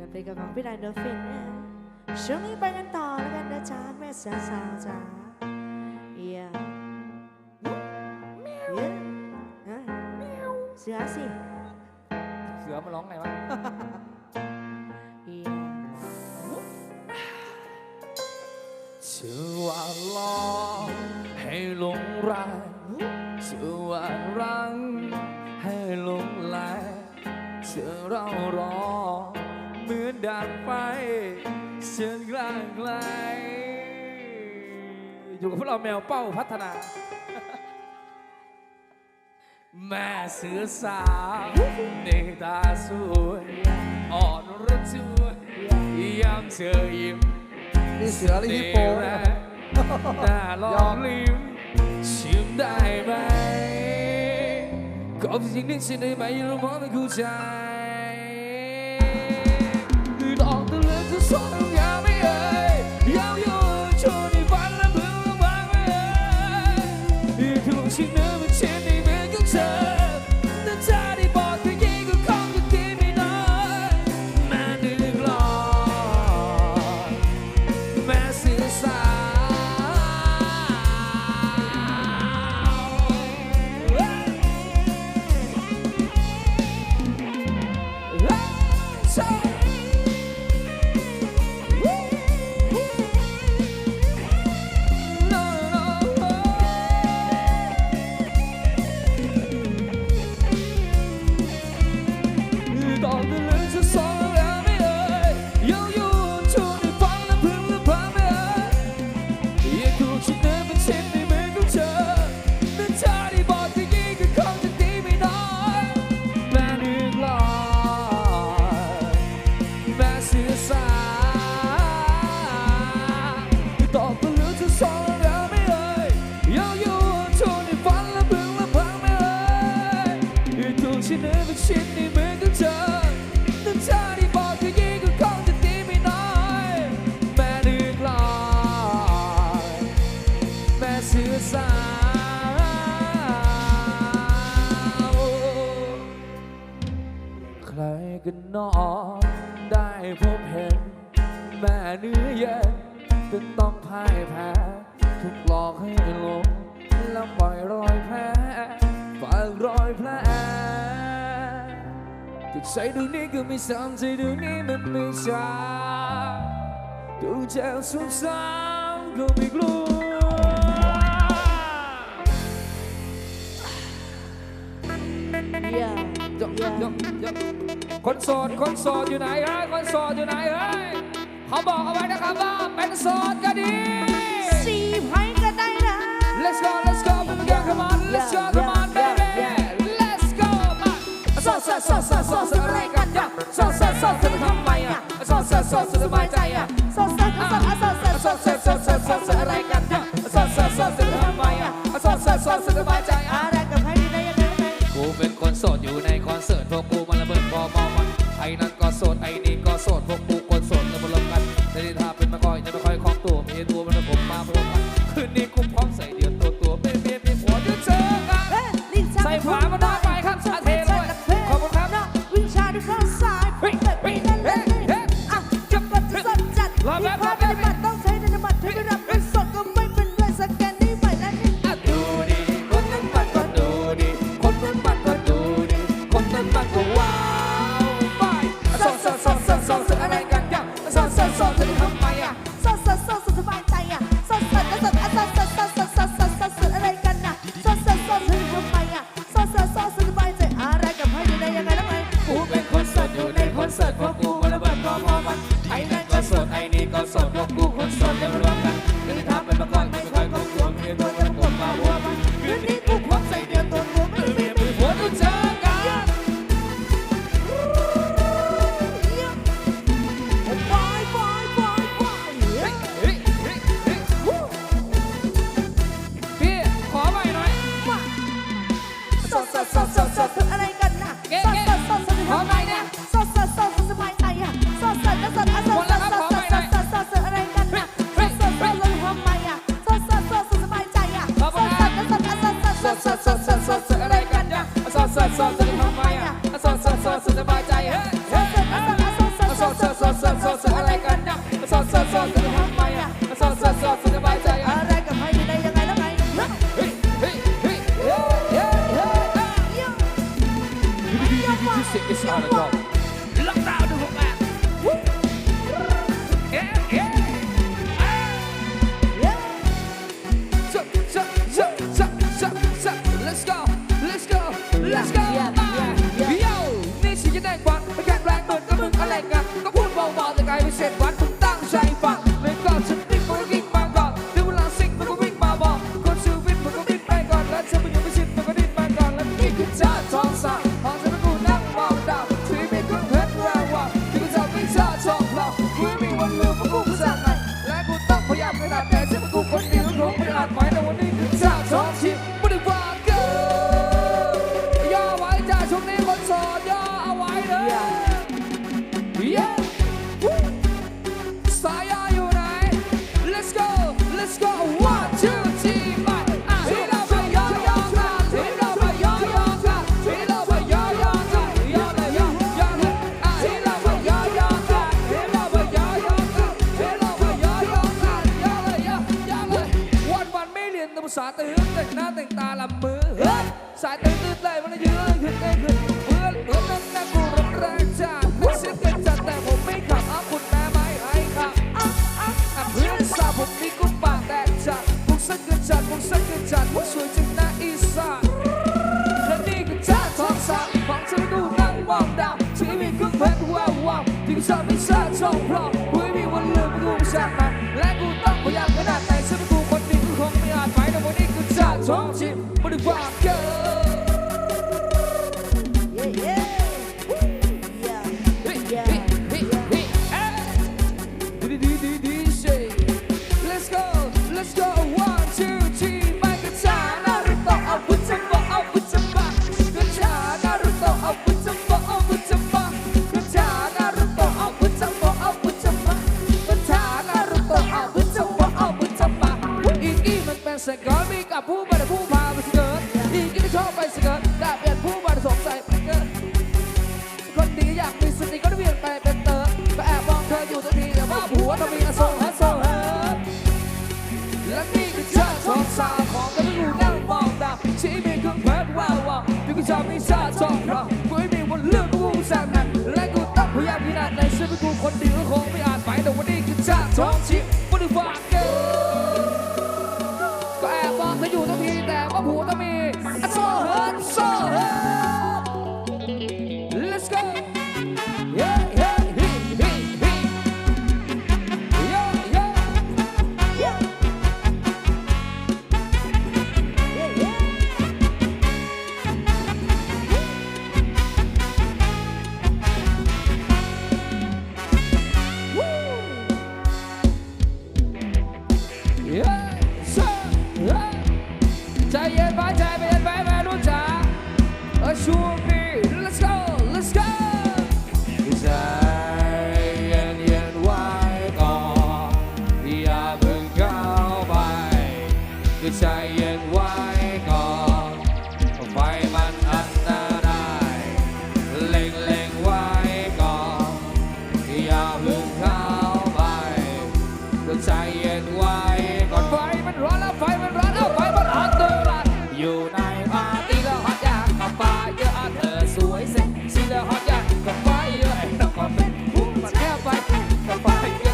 กันไปกับของพี่ไดโนฟินเนี่ยช่วงนี้ไปกันต่อแล้วกันนะจ๊ะแม่สาวสาวจ๋าเอียเอียฮะเสือสิ เสือมาร้องไงวะเชื่อว่าลอ ชิญกลางไกล อยู่กับพวกเราแมวเป้าพัฒนา แม่เสือสาวในตาสวยอ่อนระจวยยามเธอยิ้มนี่เสือหรือฮิปโปแรนะหน้าลองลิ้มชิมได้ไหมก็จริงๆฉันได้ไหมรู้มองไม่เข้าใจ นหนอได้พบเห็น แม่เนื้อเย็นจนต้องพ่ายแพ้ถูกหลอกให้หลงแล้วปล่อยรอยแผลฝากรอยแผลที่ใจดวงนี้ก็ไม่ซ้ำใจดวงนี้มันไม่ใช่ดูเจ็บสงสารก็ไม่กลัวเอียยก ยกยกยกคนโสดคนโสดอยู่ไหนเฮ้ยคนโสดอยู่ไหนเฮ้ยเขาบอกเอาไว้นะครับว่าเป็นโสดก็ดี สีไพ่ก็ได้นะ Let's go Let's go baby girl come on Let's go come on baby Let's go มาโสดโสดโสดโสดโสดโสดอะไรกันเนี่ยโสดโสดโสดโสดทำไมอะโสดโสดโสดโสดสบายใจอะสดสดสดสดสดโสดโสดโสดโสดโสดโสดอะไรกันเนี่ยโสดโสดโสดโสดทำไมอะโสดโสดโสดโสดสบายใจอะอะไร สดอยู่ในคอนเสิร์ต ชาติมาและกูต้องพยายามขนาดไหนฉันเป็นกูคนหนึ่งกูคงไม่อาจไหวแต่วันนี้กูจะท้องชิม่ดีกว่า Sagami Kapu Bada Kuma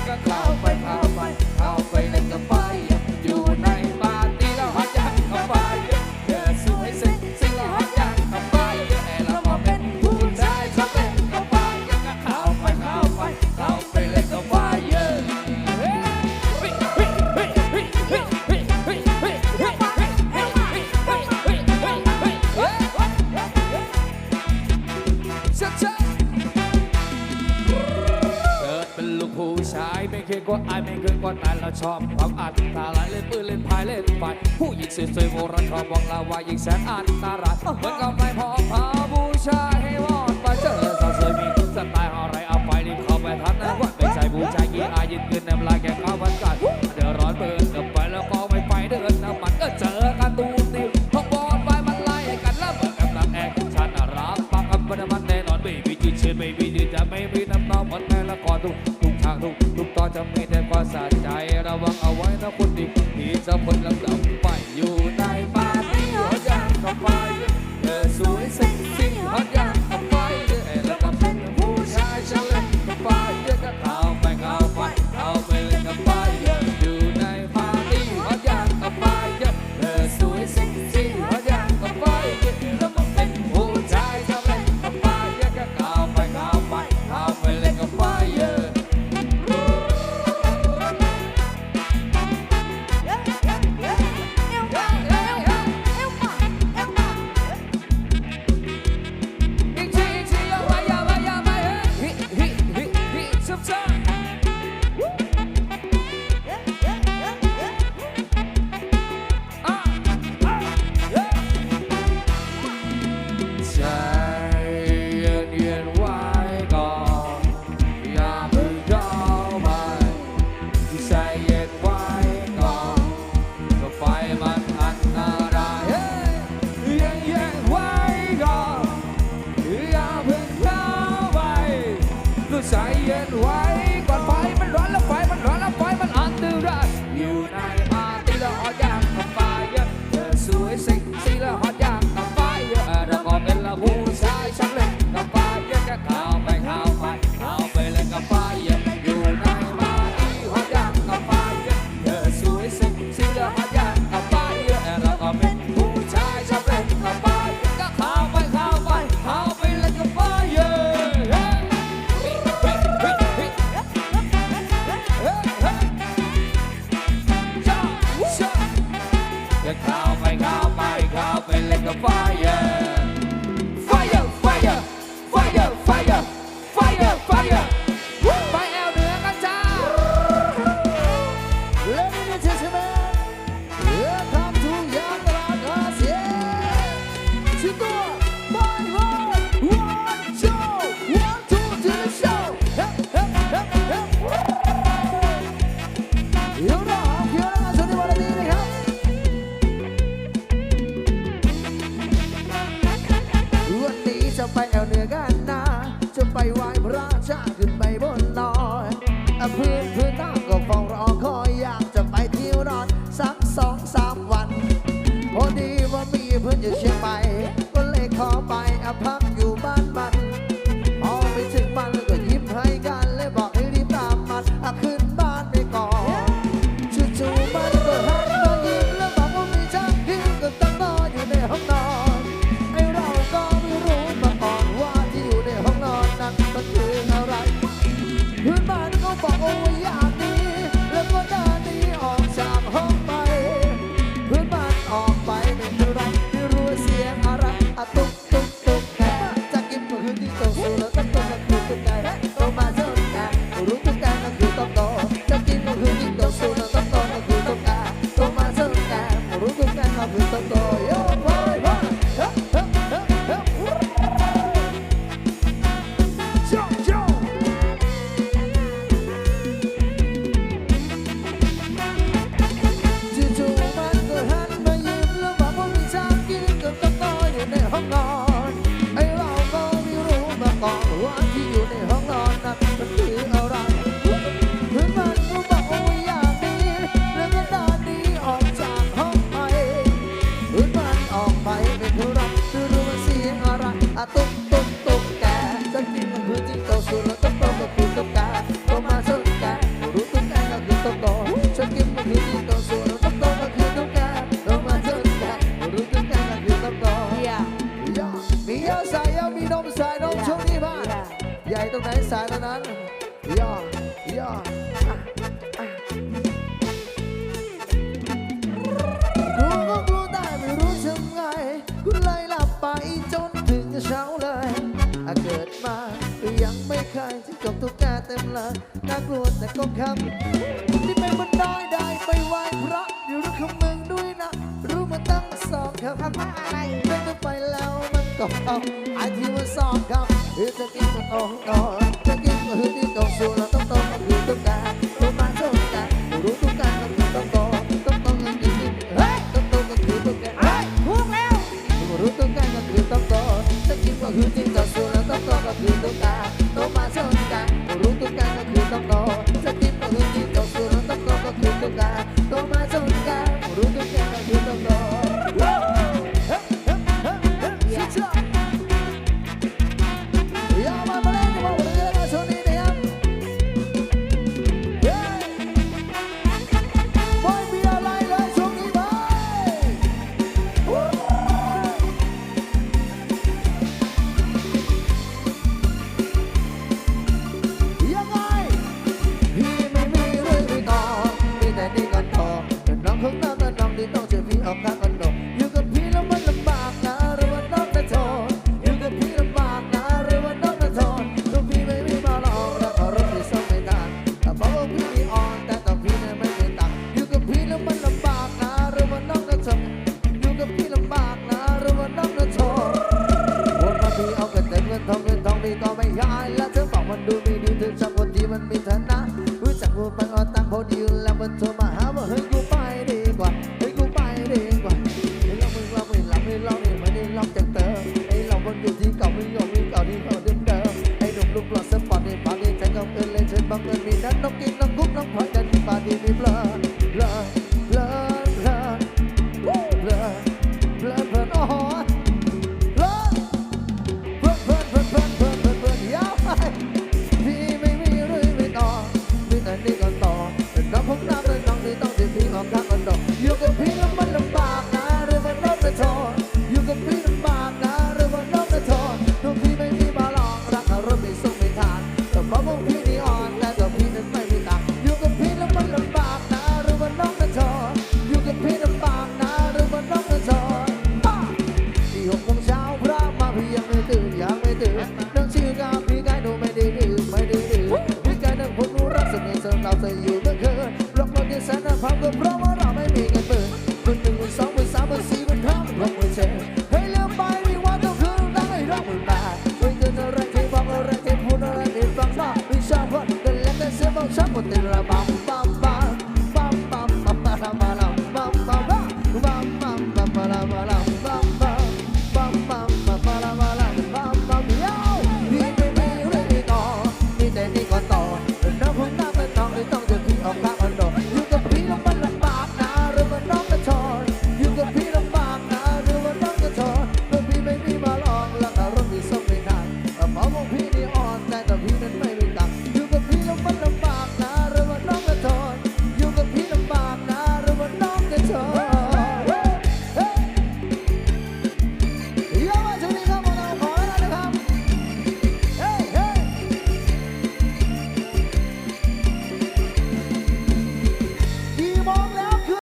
o'clock. ไฟผู้หญิงสวยๆโบราณเขาบอกเราว่าหญิงแสนอันตรายเหมือนกับไม่พอพาผู้ชายให้วอดไปเจอสาวสวยมีสไตล์อะไรเอาไปรีบเข้าไปทันนะว่าไม่ใช่ผู้ชายกี่อายินเกินน้ำลายแกข้าววันกันเดือดร้อนเบิร์นเดินไปแล้วก็ไม่ไปเดินน้ำมันก็เจอกันตูติวท้องบอลไปมันไล่กันแล้วเบิกกำลังแอคชั่นรับฟังคำบรรมันแน่นอนไม่มีจืดเชือนไม่มีจืดจะไม่มีน้ำนองเหมือนในละครทุกทุกฉากทุกทุกตอนจะมีแต่ความสะใจระวังเอาไว้นะคนดี ที่จะ เข้าไปเข้าไปเข้าไปเล็กกับไฟ seu pai é o สานั้นย่อย่อกูก็กลัได้ไม่รู้ทำไงกูเลยหลับไปจนถึงเช้าเลยเกิดมาก็ยังไม่เคยที่กับทุกงานเต็มเลยน่ากลัวแต่ก็คำที่เป็นบันไดได้ไปไหว้พระอยู่รู้คำมึงด้วยนะ รู้มาตั้งสองคำว่าอะไรเป็นไปแล้วมันก็ทำ It's a gift for all, all. The gift for who did not so, not the top of the guy.